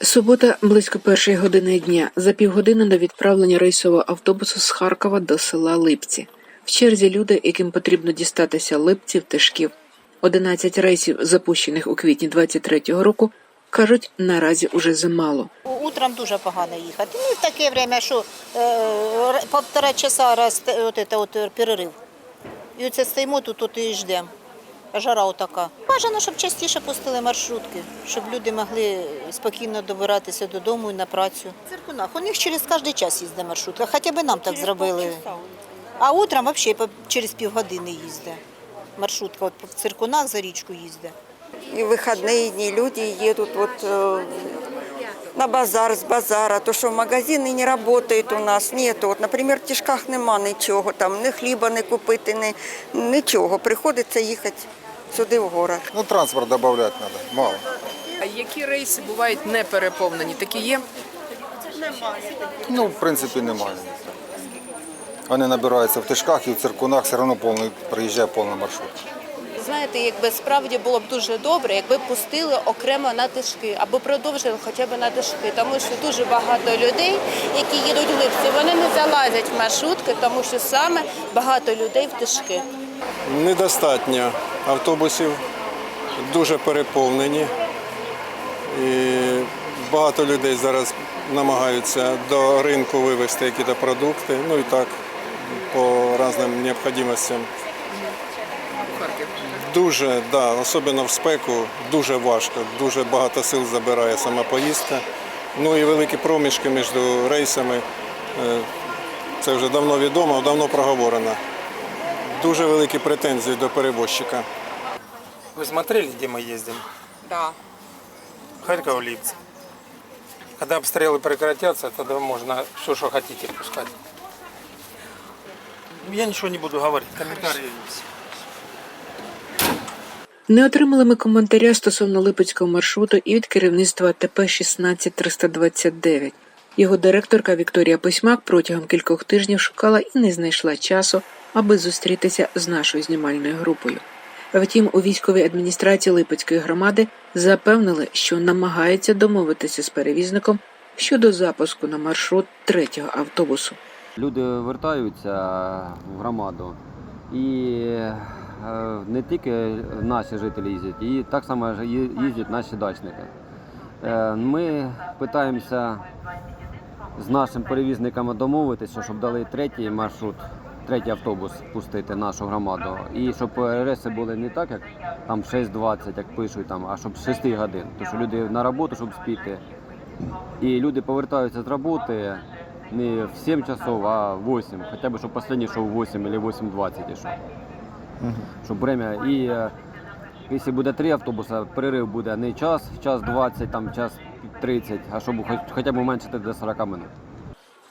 Субота близько першої години дня за півгодини до відправлення рейсового автобусу з Харкова до села Липці. В черзі люди, яким потрібно дістатися Липців Тишків. 11 рейсів, запущених у квітні 23-го року, кажуть, наразі уже замало. Утром дуже погано їхати. Ну, в таке время, що е, півтора часа раз от это от перерив. І оце стоїмо тут, тут і ждемо А Жара отака. Бажано, щоб частіше пустили маршрутки, щоб люди могли спокійно добиратися додому і на працю. В циркунах. У них через кожен час їздить маршрутка, хоча б нам так зробили. А утром взагалі по- через півгодини їздить. Маршрутка от в циркунах за річку їздить. И в выходные дни люди едут вот э, на базар з базара, то що магазини не працюють у нас, нету. От, наприклад, в тяжках нема нічого, там ні хліба не купити, ні, нічого. Приходиться їхати сюди в город. Ну, транспорт добавлять надо, мало. А які рейси бувають не переповнені? Такі є? Ну, в принципі, немає. Вони набираються в тишках і в циркунах все одно повний, приїжджає повний маршрут. Знаєте, якби справді було б дуже добре, якби пустили окремо на тишки або продовжили хоча б на тишки, тому що дуже багато людей, які їдуть в Липці, вони не залазять в маршрутки, тому що саме багато людей в тишки. Недостатньо автобусів, дуже переповнені. І багато людей зараз намагаються до ринку вивезти якісь продукти, ну і так, по різним необхідностям. Харків. Дуже, да, особливо в спеку, дуже важко, дуже багато сил забирає сама поїздка. Ну і великі проміжки між рейсами. е, Це вже давно відомо, давно проговорено. Дуже великі претензії до перевозчика. Вы смотрели, где мы ездим? Да. Харьков, Липцы. Когда обстрелы прекратятся, тогда можно все, что хотите, пускать. Я ничего не буду говорить, комментарии есть. Не отримали ми коментаря стосовно липецького маршруту і від керівництва ТП 16329. Його директорка Вікторія Письмак протягом кількох тижнів шукала і не знайшла часу, аби зустрітися з нашою знімальною групою. Втім, у військовій адміністрації Липецької громади запевнили, що намагаються домовитися з перевізником щодо запуску на маршрут третього автобусу. Люди вертаються в громаду і не тільки наші жителі їздять, і так само їздять наші дачники. Е, Ми питаємося з нашим перевізниками домовитися, щоб дали третій маршрут, третій автобус пустити нашу громаду. І щоб рейси були не так, як там 6.20, як пишуть, там, а щоб з 6 годин. Тому що люди на роботу, щоб спіти. І люди повертаються з роботи не в 7 часов, а в 8. Хоча б, щоб останній йшов в 8 або 8.20 ішов. Щоб время. І е, якщо буде три автобуси, перерив буде не час, час 20, там, час 30, а щоб хоч, хоча б уменшити до 40 минут.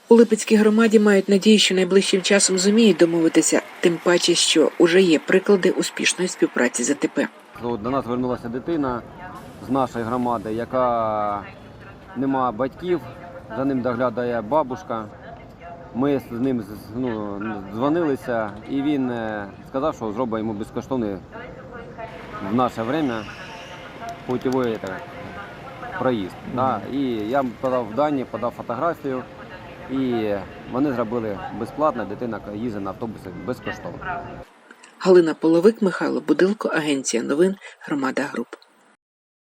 У Липецькій громаді мають надію, що найближчим часом зуміють домовитися, тим паче, що уже є приклади успішної співпраці з АТП. До нас звернулася дитина з нашої громади, яка не має батьків, за ним доглядає бабушка. Ми з ним ну, дзвонилися, і він е, сказав, що зробить йому безкоштовний в наше время путевий так, проїзд. Да. І я подав дані, подав фотографію, і вони зробили безплатно, дитина їздить на автобусі безкоштовно. Галина Половик, Михайло Будилко, Агенція новин, Громада Груп.